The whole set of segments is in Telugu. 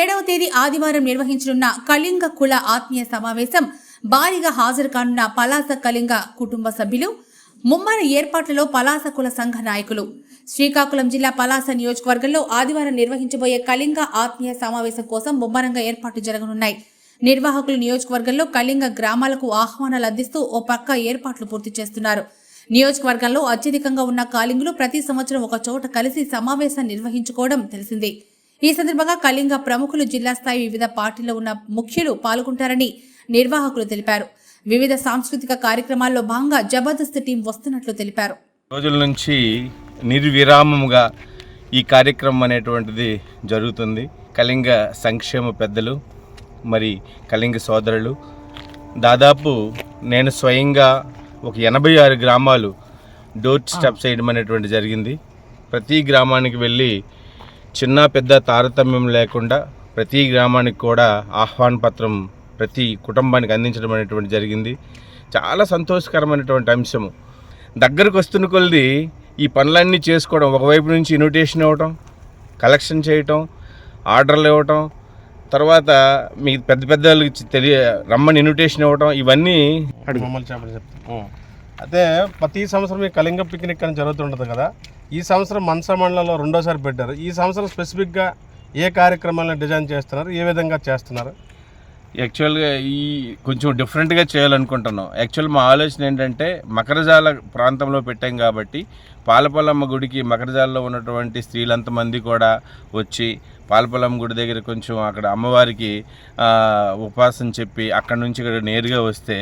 ఏడవ తేదీ ఆదివారం నిర్వహించనున్న కళింగ కుల ఆత్మీయ సమావేశం భారీగా హాజరు కానున్న పలాస కళింగ కుటుంబ సభ్యులు ముమ్మర ఏర్పాట్లలో పలాస కుల సంఘ నాయకులు. శ్రీకాకుళం జిల్లా పలాస నియోజకవర్గంలో ఆదివారం నిర్వహించబోయే కళింగ ఆత్మీయ సమావేశం కోసం ముమ్మరంగా ఏర్పాట్లు జరగనున్నాయి. నిర్వాహకులు నియోజకవర్గంలో కళింగ గ్రామాలకు ఆహ్వానాలు అందిస్తూ ఓ పక్క ఏర్పాట్లు పూర్తి చేస్తున్నారు. నియోజకవర్గంలో అత్యధికంగా ఉన్న కాలింగులు ప్రతి సంవత్సరం ఒక చోట కలిసి సమావేశం నిర్వహించుకోవడం తెలిసిందే. ఈ సందర్భంగా కళింగ ప్రముఖులు జిల్లా స్థాయి వివిధ పార్టీలో ఉన్న ముఖ్యులు పాల్గొంటారని నిర్వాహకులు తెలిపారు. వివిధ సాంస్కృతిక కార్యక్రమాల్లో భాగంగా జబర్దస్త్ టీం వస్తున్నట్లు తెలిపారు. రోజుల నుంచి నిర్విరామముగా ఈ కార్యక్రమం అనేటువంటిది జరుగుతుంది. కళింగ సంక్షేమ పెద్దలు మరి కళింగ సోదరులు. దాదాపు నేను స్వయంగా ఒక ఎనభై ఆరు గ్రామాలు డోర్ స్టెప్ చేయడం అనేటువంటి జరిగింది. ప్రతి గ్రామానికి వెళ్ళి చిన్న పెద్ద తారతమ్యం లేకుండా ప్రతి గ్రామానికి కూడా ఆహ్వాన పత్రం ప్రతి కుటుంబానికి అందించడం అనేటువంటి జరిగింది. చాలా సంతోషకరమైనటువంటి అంశము. దగ్గరకు వస్తున్న కొలది ఈ పనులన్నీ చేసుకోవడం ఒకవైపు నుంచి ఇన్విటేషన్ ఇవ్వటం కలెక్షన్ చేయటం ఆర్డర్లు ఇవ్వటం తర్వాత మీ పెద్ద పెద్ద వాళ్ళకి తెలియ రమ్మని ఇన్విటేషన్ ఇవ్వటం ఇవన్నీ మమ్మల్ని అయితే ప్రతి సంవత్సరం ఈ కళింగ పిక్నిక్ అని జరుగుతుంటుంది కదా. ఈ సంవత్సరం మనసా మండలంలో రెండోసారి పెట్టారు. ఈ సంవత్సరం స్పెసిఫిక్గా ఏ కార్యక్రమాలను డిజైన్ చేస్తున్నారు? ఏ విధంగా చేస్తున్నారు? యాక్చువల్గా ఈ కొంచెం డిఫరెంట్గా చేయాలనుకుంటున్నాం. యాక్చువల్ మా ఆలోచన ఏంటంటే మకరజాల ప్రాంతంలో పెట్టాం కాబట్టి పాలపల్లమ్మ గుడికి మకరజాలలో ఉన్నటువంటి స్త్రీలంతమంది కూడా వచ్చి పాలపల్లమ్మ గుడి దగ్గర కొంచెం అక్కడ అమ్మవారికి ఉపాసన చెప్పి అక్కడ నుంచి ఇక్కడ నేరుగా వస్తే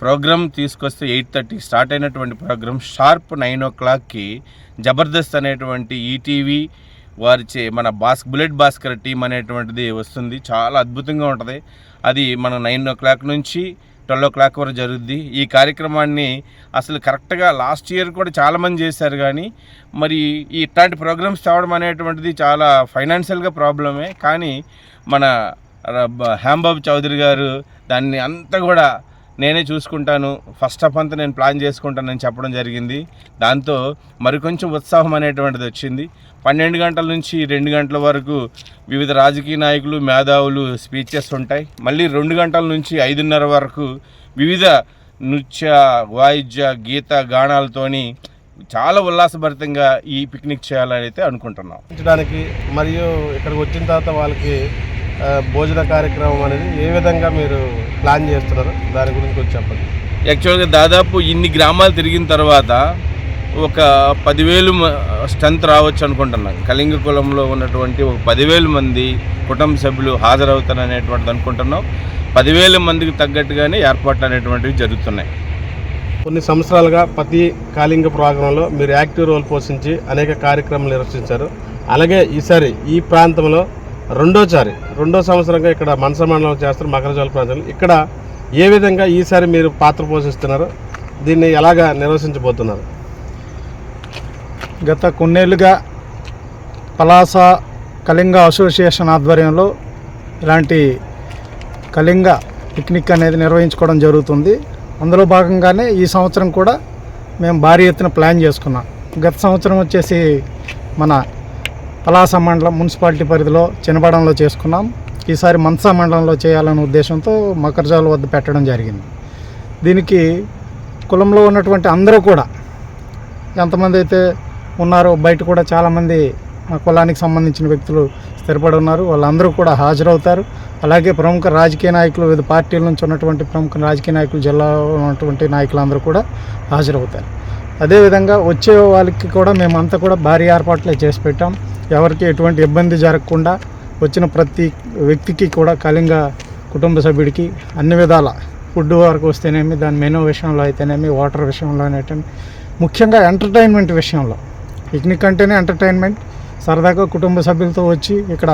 ప్రోగ్రామ్ తీసుకొస్తే ఎయిట్ థర్టీ స్టార్ట్ అయినటువంటి ప్రోగ్రామ్ షార్ప్ నైన్ ఓ క్లాక్కి జబర్దస్త్ అనేటువంటి ఈటీవీ వారిచే మన బాస్ బుల్లెట్ భాస్కర్ టీం అనేటువంటిది వస్తుంది. చాలా అద్భుతంగా ఉంటుంది. అది మన నైన్ ఓ క్లాక్ నుంచి ట్వెల్వ్ ఓ క్లాక్ వరకు జరుగుద్ది. ఈ కార్యక్రమాన్ని అసలు కరెక్ట్గా లాస్ట్ ఇయర్ కూడా చాలామంది చేశారు కానీ మరి ఈ ఇట్లాంటి ప్రోగ్రామ్స్ తేవడం అనేటువంటిది చాలా ఫైనాన్షియల్గా ప్రాబ్లమే. కానీ మన హ్యాంబాబు చౌదరి గారు దాన్ని అంతా కూడా నేనే చూసుకుంటాను. ఫస్ట్ ఆఫ్ అంతా నేను ప్లాన్ చేసుకుంటానని చెప్పడం జరిగింది. దాంతో మరికొంచెం ఉత్సాహం అనేటువంటిది వచ్చింది. పన్నెండు గంటల నుంచి రెండు గంటల వరకు వివిధ రాజకీయ నాయకులు మేధావులు స్పీచెస్ ఉంటాయి. మళ్ళీ రెండు గంటల నుంచి ఐదున్నర వరకు వివిధ నృత్య వాయిద్య గీత గానాలతోని చాలా ఉల్లాసభరితంగా ఈ పిక్నిక్ చేయాలని అయితే అనుకుంటున్నాం. మరియు ఇక్కడికి వచ్చిన తర్వాత వాళ్ళకి భోజన కార్యక్రమం అనేది ఏ విధంగా మీరు ప్లాన్ చేస్తున్నారు దాని గురించి కొంచెం చెప్పండి. యాక్చువల్గా దాదాపు ఇన్ని గ్రామాలు తిరిగిన తర్వాత ఒక పదివేలు స్ట్రెంత్ రావచ్చు అనుకుంటున్నాను కళింగ కులంలో ఉన్నటువంటి ఒక పదివేలు మంది కుటుంబ సభ్యులు హాజరవుతారు అనేటువంటిది అనుకుంటున్నాం. పదివేల మందికి తగ్గట్టుగానే ఏర్పాట్లు అనేటువంటివి జరుగుతున్నాయి. కొన్ని సంవత్సరాలుగా ప్రతి కాలింగ ప్రోగ్రాంలో మీరు యాక్టివ్ రోల్ పోషించి అనేక కార్యక్రమాలు నిర్వహించారు. అలాగే ఈసారి ఈ ప్రాంతంలో రెండోసారి రెండో సంవత్సరంగా ఇక్కడ మనస మండలం చేస్తారు మకరజోల ప్రాంతంలో. ఇక్కడ ఏ విధంగా ఈసారి మీరు పాత్ర పోషిస్తున్నారు? దీన్ని ఎలాగా నిర్వహించబోతున్నారు? గత కొన్నేళ్ళుగా పలాస కళింగ అసోసియేషన్ ఆధ్వర్యంలో ఇలాంటి కళింగ పిక్నిక్ అనేది నిర్వహించుకోవడం జరుగుతుంది. అందులో భాగంగానే ఈ సంవత్సరం కూడా మేము భారీ ఎత్తున ప్లాన్ చేసుకున్నాం. గత సంవత్సరం వచ్చేసి మన పలాస మండలం మున్సిపాలిటీ పరిధిలో చినబడంలో చేసుకున్నాం. ఈసారి మన్సా మండలంలో చేయాలనే ఉద్దేశంతో మకర్జాల వద్ద పెట్టడం జరిగింది. దీనికి కులంలో ఉన్నటువంటి అందరూ కూడా ఎంతమంది అయితే ఉన్నారో బయట కూడా చాలామంది మా కులానికి సంబంధించిన వ్యక్తులు స్థిరపడి ఉన్నారు. వాళ్ళందరూ కూడా హాజరవుతారు. అలాగే ప్రముఖ రాజకీయ నాయకులు వివిధ పార్టీల నుంచి ఉన్నటువంటి ప్రముఖ రాజకీయ నాయకులు జిల్లాలో ఉన్నటువంటి నాయకులందరూ కూడా హాజరవుతారు. అదేవిధంగా వచ్చే వాళ్ళకి కూడా మేమంతా కూడా భారీ ఏర్పాట్లే చేసి పెట్టాం. ఎవరికి ఎటువంటి ఇబ్బంది జరగకుండా వచ్చిన ప్రతి వ్యక్తికి కూడా కళింగ కుటుంబ సభ్యుడికి అన్ని విధాల ఫుడ్ వరకు వస్తేనేమి దాని మెనూ విషయంలో అయితేనేమి వాటర్ విషయంలో అనేటమి ముఖ్యంగా ఎంటర్టైన్మెంట్ విషయంలో. పిక్నిక్ అంటేనే ఎంటర్టైన్మెంట్. సరదాగా కుటుంబ సభ్యులతో వచ్చి ఇక్కడ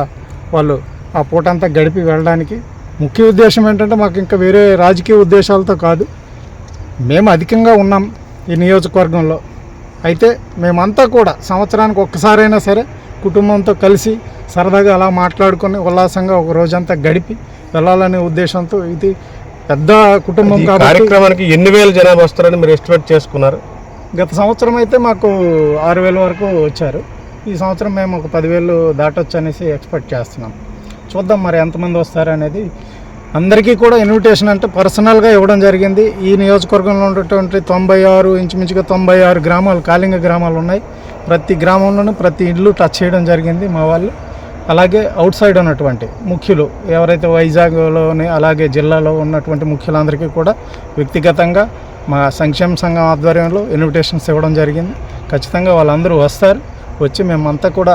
వాళ్ళు ఆ పూటంతా గడిపి వెళ్ళడానికి ముఖ్య ఉద్దేశం ఏంటంటే మాకు ఇంకా వేరే రాజకీయ ఉద్దేశాలతో కాదు. మేము అధికంగా ఉన్నాం ఈ నియోజకవర్గంలో. అయితే మేమంతా కూడా సంవత్సరానికి ఒక్కసారైనా సరే కుటుంబంతో కలిసి సరదాగా అలా మాట్లాడుకొని ఉల్లాసంగా ఒక రోజంతా గడిపి వెళ్ళాలనే ఉద్దేశంతో ఇది పెద్ద కుటుంబం కార్యక్రమానికి ఎన్ని వేల జనాభా వస్తారని మీరు ఎస్టిమేట్ చేసుకున్నారు? గత సంవత్సరం అయితే మాకు ఆరు వేల వరకు వచ్చారు. ఈ సంవత్సరం మేము ఒక పదివేలు దాటొచ్చు అనేసి ఎక్స్పెక్ట్ చేస్తున్నాం. చూద్దాం మరి ఎంతమంది వస్తారు అనేది అందరికీ కూడా ఇన్విటేషన్ అంటే పర్సనల్గా ఇవ్వడం జరిగింది. ఈ నియోజకవర్గంలో ఉన్నటువంటి తొంభై ఆరు ఇంచుమించుగా తొంభై ఆరు గ్రామాలు కాళింగ గ్రామాలు ఉన్నాయి. ప్రతి గ్రామంలోనూ ప్రతి ఇల్లు టచ్ చేయడం జరిగింది మా వాళ్ళు. అలాగే అవుట్ సైడ్ ఉన్నటువంటి ముఖ్యులు ఎవరైతే వైజాగ్లోని అలాగే జిల్లాలో ఉన్నటువంటి ముఖ్యులందరికీ కూడా వ్యక్తిగతంగా మా సంక్షేమ సంఘం ఆధ్వర్యంలో ఇన్విటేషన్స్ ఇవ్వడం జరిగింది. ఖచ్చితంగా వాళ్ళందరూ వస్తారు వచ్చి మేమంతా కూడా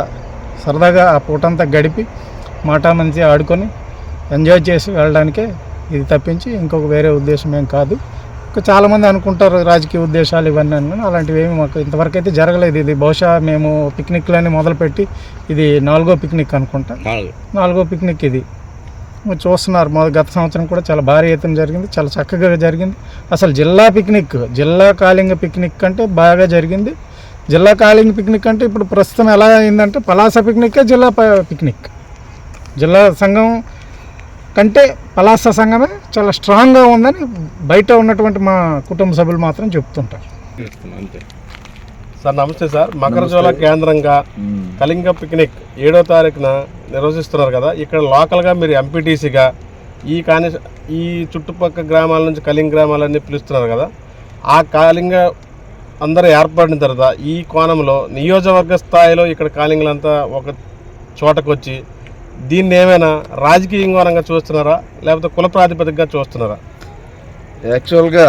సరదాగా ఆ పూటంతా గడిపి మాటా మంచి ఆడుకొని ఎంజాయ్ చేసి వెళ్ళడానికే ఇది తప్పించి ఇంకొక వేరే ఉద్దేశం ఏం కాదు. చాలామంది అనుకుంటారు రాజకీయ ఉద్దేశాలు ఇవన్నీ అని అలాంటివి ఏమి మాకు ఇంతవరకు అయితే జరగలేదు. ఇది బహుశా మేము పిక్నిక్లని మొదలుపెట్టి ఇది నాలుగో పిక్నిక్ అనుకుంటా. నాలుగో. పిక్నిక్ ఇది. చూస్తున్నారు మొదటి గత సంవత్సరం కూడా చాలా భారీ ఎత్తున జరిగింది చాలా చక్కగా జరిగింది. అసలు జిల్లా పిక్నిక్ జిల్లా కాళింగ పిక్నిక్ అంటే బాగా జరిగింది. జిల్లా కాళింగ పిక్నిక్ అంటే ఇప్పుడు ప్రస్తుతం ఎలా అయిందంటే పలాస పిక్నికే జిల్లా ప- పిక్నిక్. జిల్లా సంఘం కంటే పలాస సంఘమే చాలా స్ట్రాంగ్గా ఉందని బయట ఉన్నటువంటి మా కుటుంబ సభ్యులు మాత్రం చెప్తుంటారు. సార్ నమస్తే సార్. మకరజోల కేంద్రంగా కళింగ పిక్నిక్ ఏడో తారీఖున నిర్వహిస్తున్నారు కదా. ఇక్కడ లోకల్గా మీరు ఎంపీటీసీగా ఈ కాని ఈ చుట్టుపక్కల గ్రామాల నుంచి కళింగ గ్రామాలన్నీ పిలుస్తున్నారు కదా. ఆ కాళింగ అందరూ ఏర్పడిన తర్వాత ఈ కోణంలో నియోజకవర్గ స్థాయిలో ఇక్కడ కాళింగులంతా ఒక చోటకు వచ్చి దీన్ని ఏమైనా రాజకీయ కోణంగా చూస్తున్నారా? లేకపోతే కుల ప్రాతిపదికగా చూస్తున్నారా? యాక్చువల్గా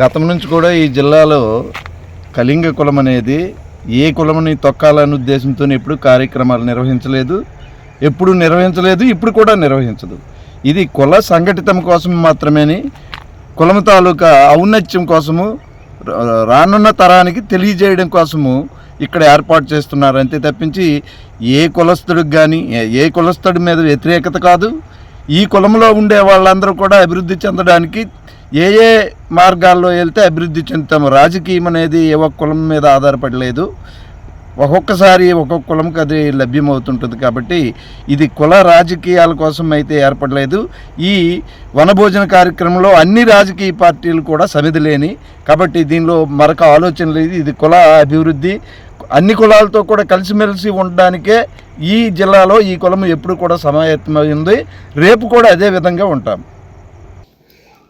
గతం నుంచి కూడా ఈ జిల్లాలో కళింగ కులం అనేది ఏ కులముని తొక్కాలనే ఉద్దేశంతో ఎప్పుడు కార్యక్రమాలు నిర్వహించలేదు. ఎప్పుడు నిర్వహించలేదు ఇప్పుడు కూడా నిర్వహించదు. ఇది కుల సంఘటితం కోసం మాత్రమేని కులం తాలూకా ఔన్నత్యం కోసము రానున్న తరానికి తెలియజేయడం కోసము ఇక్కడ ఏర్పాటు చేస్తున్నారు. అంతే తప్పించి ఏ కులస్తుడికి కానీ ఏ కులస్తుడి మీద వ్యతిరేకత కాదు. ఈ కులంలో ఉండే వాళ్ళందరూ కూడా అభివృద్ధి చెందడానికి ఏ ఏ మార్గాల్లో వెళ్తే అభివృద్ధి చెందుతాము రాజకీయం అనేది ఏ ఒక్క కులం మీద ఆధారపడలేదు. ఒక్కొక్కసారి ఒక్కొక్క కులంకి అది లభ్యమవుతుంటుంది కాబట్టి ఇది కుల రాజకీయాల కోసం అయితే ఏర్పడలేదు. ఈ వనభోజన కార్యక్రమంలో అన్ని రాజకీయ పార్టీలు కూడా సమిధి లేని కాబట్టి దీనిలో మరొక ఆలోచన లేదు. ఇది కుల అభివృద్ధి. అన్ని కులాలతో కూడా కలిసిమెలిసి ఉండడానికే ఈ జిల్లాలో ఈ కులం ఎప్పుడు కూడా సమాయత్తమైంది. రేపు కూడా అదే విధంగా ఉంటాం.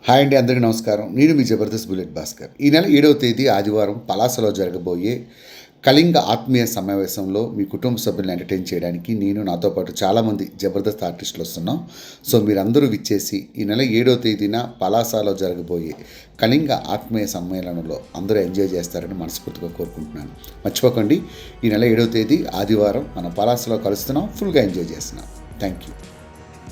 హాయ్ అండి అందరికీ నమస్కారం. నేను మీ జబర్దస్త్ బుల్లెట్ భాస్కర్. ఈ నెల ఏడవ తేదీ ఆదివారం పలాసలో జరగబోయే కళింగ ఆత్మీయ సమావేశంలో మీ కుటుంబ సభ్యులను ఎంటర్టైన్ చేయడానికి నేను నాతో పాటు చాలామంది జబర్దస్త్ ఆర్టిస్టులు వస్తున్నాం. సో మీరందరూ విచ్చేసి ఈ నెల ఏడవ తేదీన పలాసాలో జరగబోయే కళింగ ఆత్మీయ సమ్మేళనంలో అందరూ ఎంజాయ్ చేస్తారని మనస్ఫూర్తిగా కోరుకుంటున్నాను. మర్చిపోకండి ఈ నెల ఏడవ తేదీ ఆదివారం మనం పలాసలో కలుస్తున్నాం ఫుల్గా ఎంజాయ్ చేస్తున్నాం. థ్యాంక్ యూ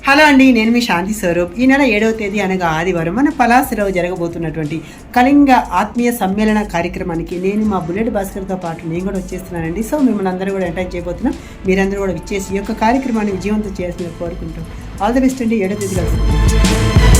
హలో అండి నేను మీ శాంతి స్వరూప్. ఈ నెల ఏడవ తేదీ అనగా ఆదివారం మన పలాసలో జరగబోతున్నటువంటి కళింగ ఆత్మీయ సమ్మేళన కార్యక్రమానికి నేను మా బుల్లెట్ భాస్కర్తో పాటు నేను కూడా వచ్చేస్తున్నానండి. సో మిమ్మల్ని అందరూ కూడా ఎంటర్ చేయబోతున్నాం. మీరందరూ కూడా విచ్చేసి ఈ యొక్క కార్యక్రమాన్ని విజయవంతం చేయాల్సిన కోరుకుంటాం ఆల్ ద బెస్ట్ అండి. ఏడవ తేదీ కలుసుకుంటాం